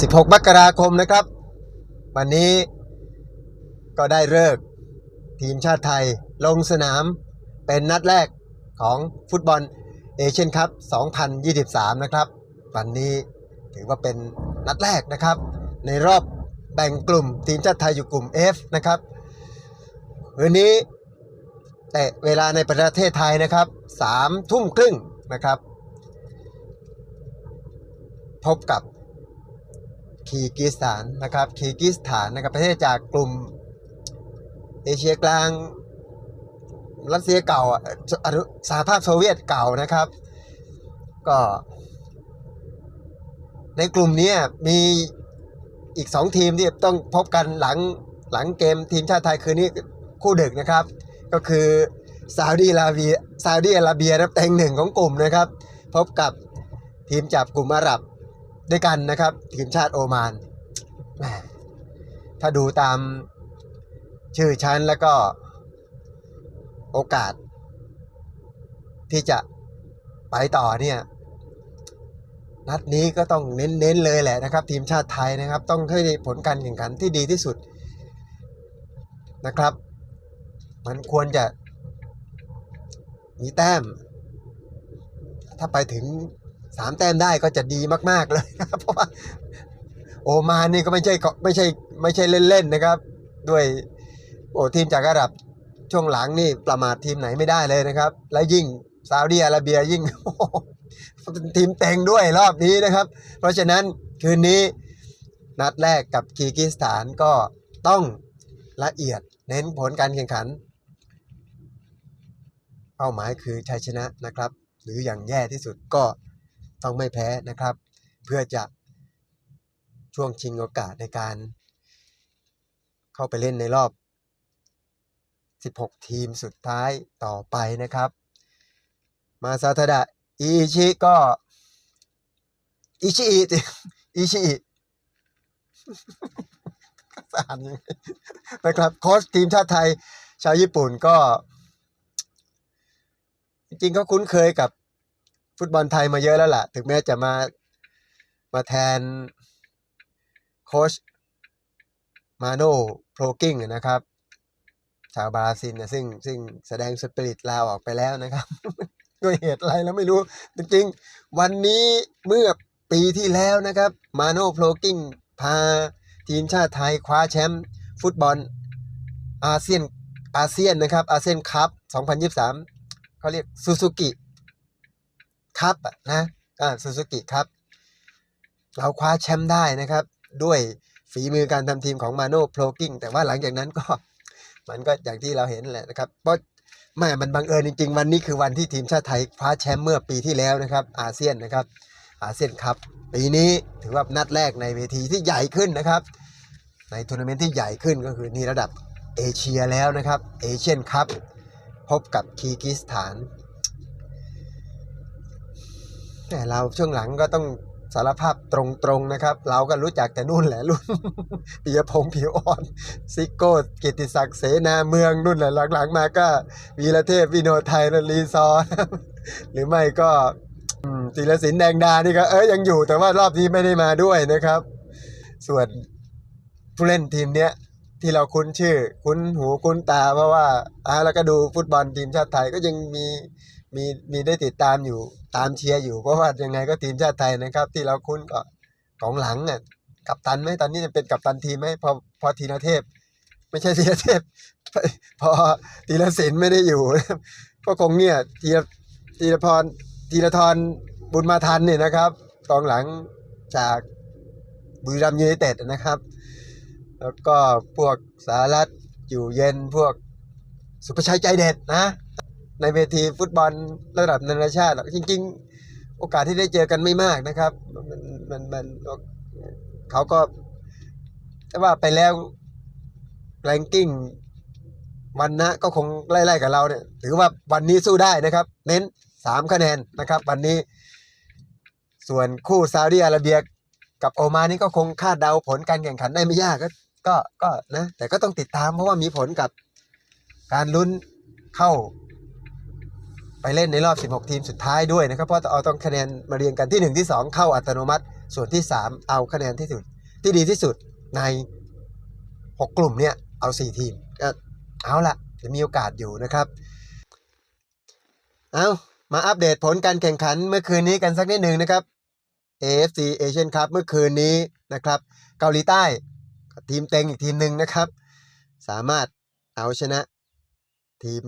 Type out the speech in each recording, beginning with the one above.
16 มกราคมนะครับ วันนี้ก็ได้เลิกทีมชาติไทยลงสนามเป็นนัดแรกของฟุตบอลเอเชียนคัพ 2023 นะครับ วันนี้ถือว่าเป็นนัดแรกนะครับ ในรอบแบ่งกลุ่มทีมชาติไทยอยู่กลุ่ม F นะครับวันนี้แต่เวลาในประเทศไทยนะครับ3ทุ่มครึ่งนะครับ พบกับ คีร์กิสถานนะครับคีร์กิสถานนะครับประเทศจากกลุ่มเอเชียกลางรัสเซียเก่าอะอนุสหภาพโซเวียตเก่านะครับ ก็ ในกลุ่มนี้มีอีกสองทีมที่ต้องพบกันหลังหลังเกมทีมชาติไทยคืนนี้คู่ดึกนะครับ ก็คือซาอุดีอาระเบียซาอุดีอาระเบียนะเต็งหนึ่งของกลุ่มนะครับ พบกับทีมจากกลุ่มอาหรับ ด้วยกันนะครับทีมชาติโอมานถ้าดูตามชื่อชั้นแล้วก็โอกาส ที่จะไปต่อเนี่ยนัดนี้ก็ต้องเน้นๆเลยแหละนะครับ ทีมชาติไทยนะครับ ต้องให้ผลการแข่งขันที่ดีที่สุดนะครับ มันควรจะมีแต้ม ถ้าไปถึง สามแต้มได้ก็จะดีมาก ๆ เลยนะครับเพราะว่าโอมานนี่ก็ไม่ใช่ไม่ใช่ไม่ใช่เล่น ๆ นะครับ ด้วยโอ้ทีมจากอาหรับช่วงหลังนี่ประมาททีมไหนไม่ได้เลยนะครับ และยิ่งซาอุดีอาระเบียยิ่งทีมเต็งด้วยรอบนี้นะครับ เพราะฉะนั้นคืนนี้นัดแรกกับคีร์กิสถานก็ต้องละเอียดเน้นผลการแข่งขัน เป้าหมายคือชัยชนะนะครับ หรืออย่างแย่ที่สุดก็ ต้องไม่แพ้นะครับ เพื่อจะช่วงชิงโอกาสในการ เข้าไปเล่นในรอบ 16 ทีมสุดท้ายต่อไปนะครับ มาซาทาดะอิชิก็อิชิอิอิชิอิสานยังไงนะครับโค้ชทีมชาติไทย ชาวญี่ปุ่นก็ จริงเขาคุ้นเคยกับ ฟุตบอลไทยมาเยอะแล้วล่ะ ถึงแม้จะมามาแทนโค้ชมาโนโพลกิ้งนะครับชาวบราซิลนะซึ่งซึ่งแสดงสปิริตลาออกไปแล้วนะครับ ด้วยเหตุอะไรแล้วไม่รู้ จริงๆ วันนี้เมื่อปีที่แล้วนะครับ มาโนโพลกิ้งพาทีมชาติไทยคว้าแชมป์ฟุตบอลอาเซียนอาเซียนนะครับอาเซียนคัพ2023เขาเรียกซูซูกิ คัพอะนะซูซูกิคัพเราคว้าแชมป์ได้นะครับ ด้วยฝีมือการทำทีมของมาโนโพลกิ้งแต่ว่าหลังจากนั้นก็มันก็อย่างที่เราเห็นแหละนะครับ เพราะแม่มันบังเอิญจริง ๆ วันนี้คือวันที่ทีมชาติไทยคว้าแชมป์เมื่อปีที่แล้วนะครับ อาเซียนนะครับ อาเซียนคัพปีนี้ถือว่านัดแรกในเวทีที่ใหญ่ขึ้นนะครับ ในทัวร์นาเมนต์ที่ใหญ่ขึ้นก็คือนี่ระดับเอเชียแล้วนะครับเอเชียนคัพพบกับคีร์กิสถาน แต่เราช่วงหลังก็ต้องสารภาพตรงๆนะครับ เราก็รู้จักแต่นู่นแหละรุ่นปิยพงษ์ผิวอ่อนซิโก้กิติศักดิ์เสนาเมืองนู่นแหละหลังๆมาก็วีรเทพวิโนไทยนรีซอหรือไม่ก็ศิลสินแดงดานี่ก็เอ้ยยังอยู่แต่ว่ารอบนี้ไม่ได้มาด้วยนะครับ ส่วนผู้เล่นทีมเนี้ยที่เราคุ้นชื่อ คุ้นหูคุ้นตาเพราะว่าอ่าแล้วก็ดูฟุตบอลทีมชาติไทยก็ยังมี มีมีได้ติดตามอยู่ตามเชียร์อยู่เพราะว่ายังไงก็ทีมชาติไทยนะครับ ที่เราคุ้นก็กองหลังอะกัปตันไหมตอนนี้จะเป็นกัปตันทีมไหมพอพอธีรเทพ ไม่ใช่ธีรเทพ พอธีรศิลป์ไม่ได้อยู่ก็คงเนี่ยธีรธีรพรธีรทรบุญมาทันเนี่ยนะครับกองหลังจากบุรีรัมย์ยูไนเต็ดนะครับ แล้วก็พวกสารัตอยู่เย็นพวกสุภชัยใจเด็ดนะ ในเวทีฟุตบอลระดับนานาชาติจริง ๆ โอกาสที่ได้เจอกันไม่มากนะครับมันมันมันเขาก็แต่ว่าไปแล้วแรงกิ้งวันนะก็คงไล่ๆกับเราเนี่ยถือว่าวันนี้สู้ได้นะครับ เน้นสามคะแนนนะครับ วันนี้ ส่วนคู่ซาอุดิอาระเบียกับโอมานนี่ก็คงคาดเดาผลการแข่งขันได้ไม่ยากก็ก็ก็นะ แต่ก็ต้องติดตามเพราะว่ามีผลกับการลุ้นเข้า ไปเล่นในรอบ 16 ทีมสุดท้ายด้วยนะครับ เพราะเอาต้องคะแนนมาเรียงกันที่ 1 ที่ 2 เข้าอัตโนมัติ ส่วนที่ 3 เอาคะแนนที่สุดที่ดีที่สุดใน 6 กลุ่มเนี่ยเอา 4 ทีมก็เอาละจะมีโอกาสอยู่นะครับ เอามาอัปเดตผลการแข่งขันเมื่อคืนนี้กันสักนิดหนึ่งนะครับ AFC Asian Cup เมื่อคืนนี้นะครับ เกาหลีใต้ทีมเต็งอีกทีมหนึ่งนะครับ สามารถเอาชนะทีม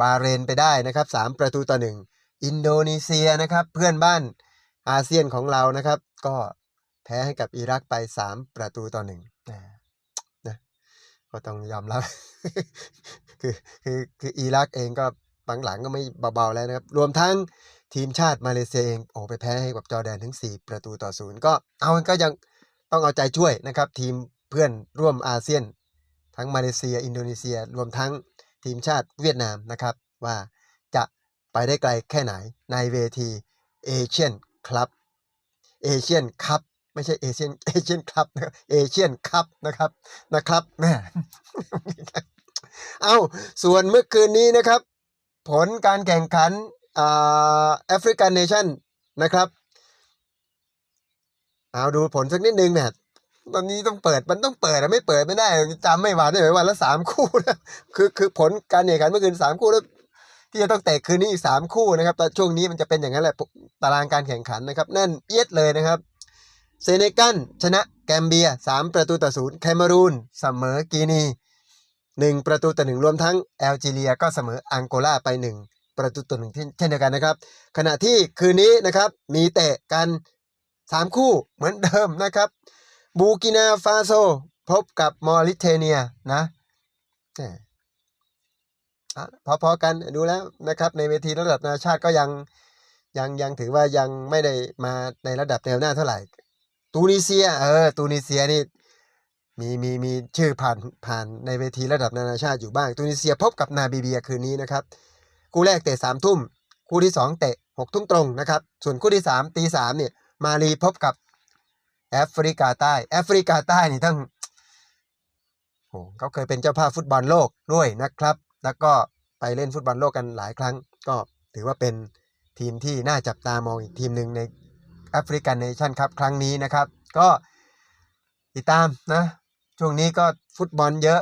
บาเรนไปได้นะครับ 3 ประตูต่อ 1 อินโดนีเซียนะครับ เพื่อนบ้านอาเซียนของเรานะครับ ก็แพ้ให้กับอิรักไป 3 ประตูต่อ1นะนะก็ต้องยอมรับ คือคือคืออิรักเองก็หลังๆก็ไม่เบาๆแล้วนะครับ รวมทั้งทีมชาติมาเลเซียเองโอ้ไปแพ้ให้กับจอแดนถึง 4 ประตูต่อศูนย์ก็เอาก็ยังต้องเอาใจช่วยนะครับ ทีมเพื่อนร่วมอาเซียน ทั้งมาเลเซีย อินโดนีเซีย รวมทั้ง ทีมชาติเวียดนามนะครับ ว่าจะไปได้ไกลแค่ไหนในเวทีเอเชียนคลับเอเชียนคัพไม่ใช่เอเชียนเอเชียนคลับนะครับเอเชียนคัพนะครับนะครับแม่เอาส่วนเมื่อคืนนี้นะครับ ผลการแข่งขันอ่าแอฟริกันเนชั่นนะครับ เอาดูผลสักนิดนึงเนี่ ตอนนี้ต้องเปิดมันต้องเปิดอะไม่เปิดไม่ได้จำไม่หวานได้ไหมวันละสามคู่นะคือคือผลการแข่งขันเมื่อคืนสามคู่แล้วที่จะต้องเตะคืนนี้อีกสามคู่นะครับแต่ช่วงนี้มันจะเป็นอย่างนั้นแหละตารางการแข่งขันนะครับแน่นเอียดเลยนะครับเซเนกัลชนะแกมเบียสามประตูต่อศูนย์แคเมรูนเสมอกีนีหนึ่งประตูต่อหนึ่งรวมทั้งแอลจีเรียก็เสมออังโกลาไปหนึ่งประตูต่อหนึ่งเช่นเดียวกันนะครับ ขณะที่คืนนี้นะครับมีเตะกันสามคู่เหมือนเดิมนะครับ บูกินาฟาโซ พบกับมอริเทเนียนะแหม่อะพอๆกันดูแล้วนะครับ ในเวทีระดับนานาชาติก็ยังยังยังถือว่ายังไม่ได้มาในระดับแนวหน้าเท่าไหร่ ตูนิเซีย เออ ตูนิเซียนี่มีมีมีชื่อผ่านผ่านในเวทีระดับนานาชาติอยู่บ้าง ตูนิเซียพบกับนาบีเบียคืนนี้นะครับ คู่แรกเตะสามทุ่ม คู่ที่สองเตะหกทุ่มตรงนะครับ ส่วนคู่ที่สามตีสามเนี่ยมาลีพบกับ แอฟริกาใต้ แอฟริกาใต้นี่ทั้งโอ้เขาเคยเป็นเจ้าภาพฟุตบอลโลกด้วยนะครับ แล้วก็ไปเล่นฟุตบอลโลกกันหลายครั้ง ก็ถือว่าเป็นทีมที่น่าจับตามองอีกทีมหนึ่งในแอฟริกันเนชั่นครับครั้งนี้นะครับ ก็ติดตามนะ ช่วงนี้ก็ฟุตบอลเยอะ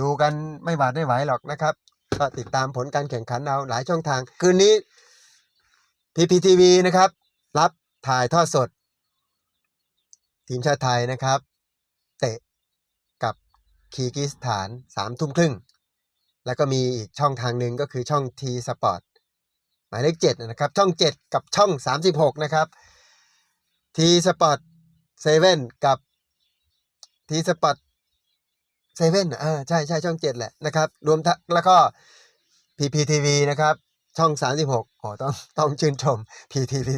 ดูกันไม่หวาดไม่ไหวหรอกนะครับ ก็ติดตามผลการแข่งขันเอาหลายช่องทาง คืนนี้ PPTV นะครับ รับถ่ายทอดสด ทีมชาติไทยนะครับ เตะกับคีร์กิสถานสามทุ่มครึ่ง แล้วก็มีอีกช่องทางหนึ่งก็คือช่อง T Sport หมายเลขเจ็ดนะครับ ช่องเจ็ดกับช่องสามสิบหกนะครับ T Sport 7 กับ T Sport เซเว่นเออใช่ใช่ช่องเจ็ดแหละนะครับ รวมทั้งแล้วก็ PPTV นะครับช่อง 36 อ๋อ ต้อง ต้องชื่นชม PTV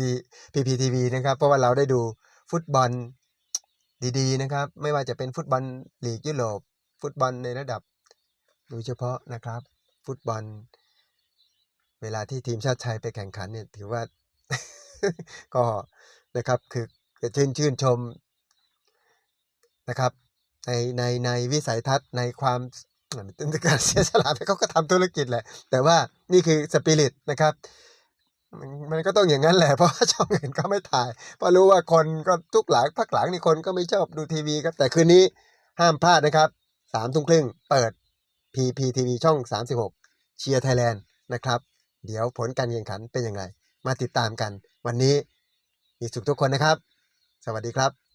PPTV นะครับ เพราะว่าเราได้ดูฟุตบอล ดีๆนะครับ ไม่ว่าจะเป็นฟุตบอลลีกยุโรปฟุตบอลในระดับโดยเฉพาะนะครับ ฟุตบอล เวลาที่ทีมชาติไทยไปแข่งขันเนี่ยถือว่าก็นะครับคือชื่นชื่นชมนะครับในในในวิสัยทัศน์ในความเป็นการเสียสละเขาก็ทำธุรกิจแหละ แต่ว่านี่คือสปิริตนะครับ มันก็ต้องอย่างนั้นแหละเพราะว่าช่องอื่นก็ไม่ถ่าย เพราะรู้ว่าคนก็ทุกหลังพักหลังนี่คนก็ไม่ชอบดูทีวีครับ แต่คืนนี้ห้ามพลาดนะครับสามทุ่มครึ่งเปิด PPTV ช่อง 36 เชียร์ไทยแลนด์นะครับ เดี๋ยวผลการแข่งขันเป็นอย่างไรมาติดตามกัน วันนี้มีสุขทุกคนนะครับ สวัสดีครับ